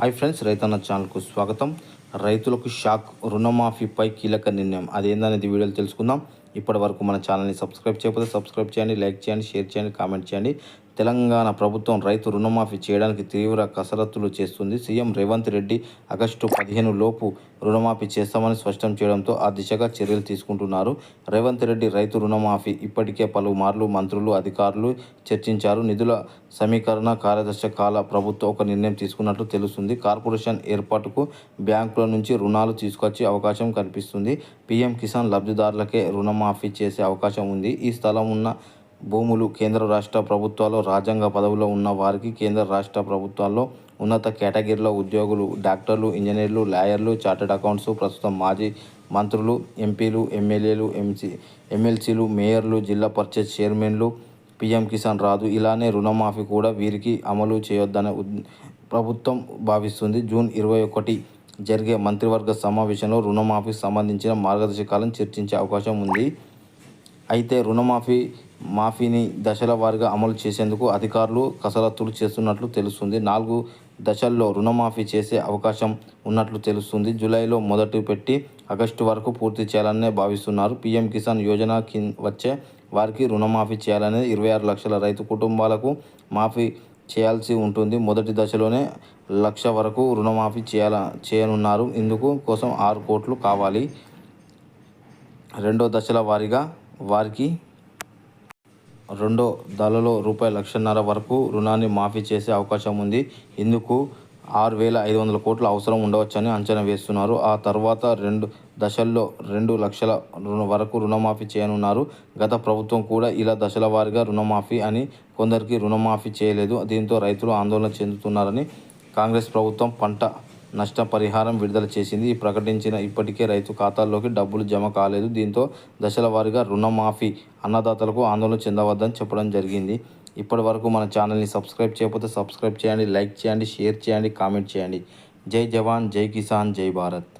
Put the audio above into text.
Hi friends రైతన్న ఛానల్కు స్వాగతం. రైతులకు షాక్ రుణమాఫీపై కీలక నిర్ణయం. అదేందనేది వీడియోలు తెలుసుకుందాం. ఇప్పటి వరకు మన ఛానల్ని సబ్స్క్రైబ్ చేయకపోతే సబ్స్క్రైబ్ చేయండి లైక్ చేయండి షేర్ చేయండి కామెంట్ చేయండి. తెలంగాణ ప్రభుత్వం రైతు రుణమాఫీ చేయడానికి తీవ్ర కసరత్తులు చేస్తుంది. సీఎం రేవంత్ రెడ్డి ఆగస్టు పదిహేను లోపు రుణమాఫీ చేస్తామని స్పష్టం చేయడంతో ఆ దిశగా చర్యలు తీసుకుంటున్నారు. రేవంత్ రెడ్డి రైతు రుణమాఫీ ఇప్పటికే పలుమార్లు మంత్రులు అధికారులు చర్చించారు. నిధుల సమీకరణ కార్యదర్శి కాల ప్రభుత్వం ఒక నిర్ణయం తీసుకున్నట్లు తెలుస్తుంది. కార్పొరేషన్ ఏర్పాటుకు బ్యాంకుల నుంచి రుణాలు తీసుకొచ్చే అవకాశం కనిపిస్తుంది. పీఎం కిసాన్ లబ్ధిదారులకే రుణమాఫీ చేసే అవకాశం ఉంది. ఈ స్థలం ఉన్న భూములు కేంద్ర రాష్ట్ర ప్రభుత్వాల్లో రాజ్యాంగ పదవిలో ఉన్న వారికి కేంద్ర రాష్ట్ర ప్రభుత్వాల్లో ఉన్నత కేటగిరీలో ఉద్యోగులు డాక్టర్లు ఇంజనీర్లు లాయర్లు చార్టెడ్ అకౌంట్స్ ప్రస్తుతం మాజీ మంత్రులు ఎంపీలు ఎమ్మెల్యేలు ఎంసీ ఎమ్మెల్సీలు మేయర్లు జిల్లా పరిషత్ చైర్మన్లు పీఎం కిసాన్ రాదు ఇలానే రుణమాఫీ కూడా వీరికి అమలు చేయొద్దనే ప్రభుత్వం భావిస్తుంది. జూన్ ఇరవై ఒకటి జరిగే మంత్రివర్గ సమావేశంలో రుణమాఫీకి సంబంధించిన మార్గదర్శకాలను చర్చించే అవకాశం ఉంది. అయితే రుణమాఫీ మాఫీని దశల వారీగా అమలు చేసేందుకు అధికారులు కసరత్తులు చేస్తున్నట్లు తెలుస్తుంది. నాలుగు దశల్లో రుణమాఫీ చేసే అవకాశం ఉన్నట్లు తెలుస్తుంది. జూలైలో మొదటి పెట్టి ఆగస్టు వరకు పూర్తి చేయాలనే భావిస్తున్నారు. పీఎం కిసాన్ యోజన కింద వచ్చే వారికి రుణమాఫీ చేయాలనేది ఇరవై ఆరు లక్షల రైతు కుటుంబాలకు మాఫీ చేయాల్సి ఉంటుంది. మొదటి దశలోనే లక్ష వరకు రుణమాఫీ చేయాల చేయనున్నారు. ఇందుకు కోసం ఆరు కోట్లు కావాలి. రెండో దశల వారీగా వారికి రెండో దళలో రూపాయి లక్షన్నర వరకు రుణాన్ని మాఫీ చేసే అవకాశం ఉంది. ఇందుకు ఆరు వేల ఐదు వందల కోట్ల అవసరం ఉండవచ్చని అంచనా వేస్తున్నారు. ఆ తర్వాత రెండు దశల్లో రెండు లక్షల రుణ వరకు రుణమాఫీ చేయనున్నారు. గత ప్రభుత్వం కూడా ఇలా దశల వారీగా రుణమాఫీ అని కొందరికి రుణమాఫీ చేయలేదు. దీంతో రైతులు ఆందోళన చెందుతున్నారని కాంగ్రెస్ ప్రభుత్వం పంట నష్టపరిహారం విడుదల చేసింది. ఈ ప్రకటించిన ఇప్పటికే రైతు ఖాతాల్లోకి డబ్బులు జమ కాలేదు. దీంతో దశల వారీగా రుణమాఫీ అన్నదాతలకు ఆందోళన చెందవద్దని చెప్పడం జరిగింది. ఇప్పటి వరకు మన ఛానల్ని సబ్స్క్రైబ్ చేయకపోతే సబ్స్క్రైబ్ చేయండి లైక్ చేయండి షేర్ చేయండి కామెంట్ చేయండి. జై జవాన్ జై కిసాన్ జై భారత్.